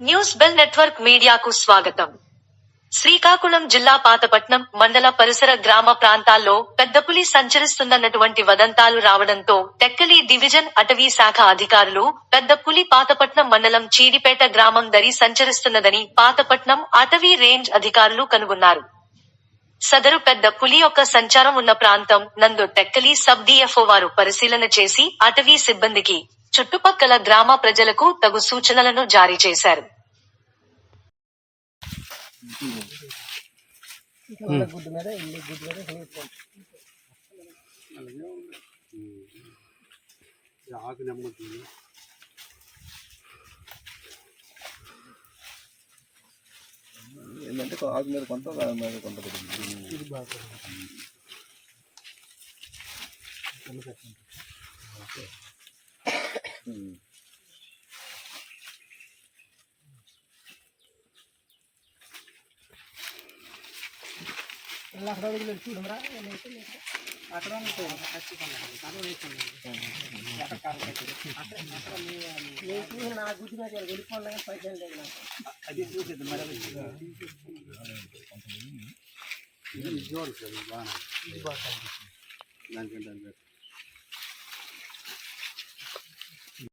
News bell network మీడియాకు స్వాగతం. శ్రీకాకుళం జిల్లా పాతపట్నం మండల పరిసర గ్రామ ప్రాంతాల్లో పెద్దపులి సంచరిస్తున్నటువంటి వదంతాలు రావడంతో టెక్కలి డివిజన్ అటవీ శాఖ అధికారులు పెద్ద పులి పాతపట్నం మండలం చీడిపేట గ్రామం దరి సంచరిస్తున్నదని పాతపట్నం అటవీ రేంజ్ అధికారులు కనుగొన్నారు. సదరు పెద్ద పులి యొక్క సంచారం ఉన్న ప్రాంతం నందు టెక్కలి సబ్ డిఎఫ్ఓ వారు పరిశీలన చేసి అటవీ సిబ్బందికి చుట్టుపక్కల గ్రామ ప్రజలకు తగు సూచనలను జారీ చేశారు. ఏంటంటే ఆకు మీద కొంత మీద కొంత పడింది ఇది బాగా ఇలా అది చూసేది మరి అది ఇది చూడండి సార్ ఇది బాగా దానికంటే అది better.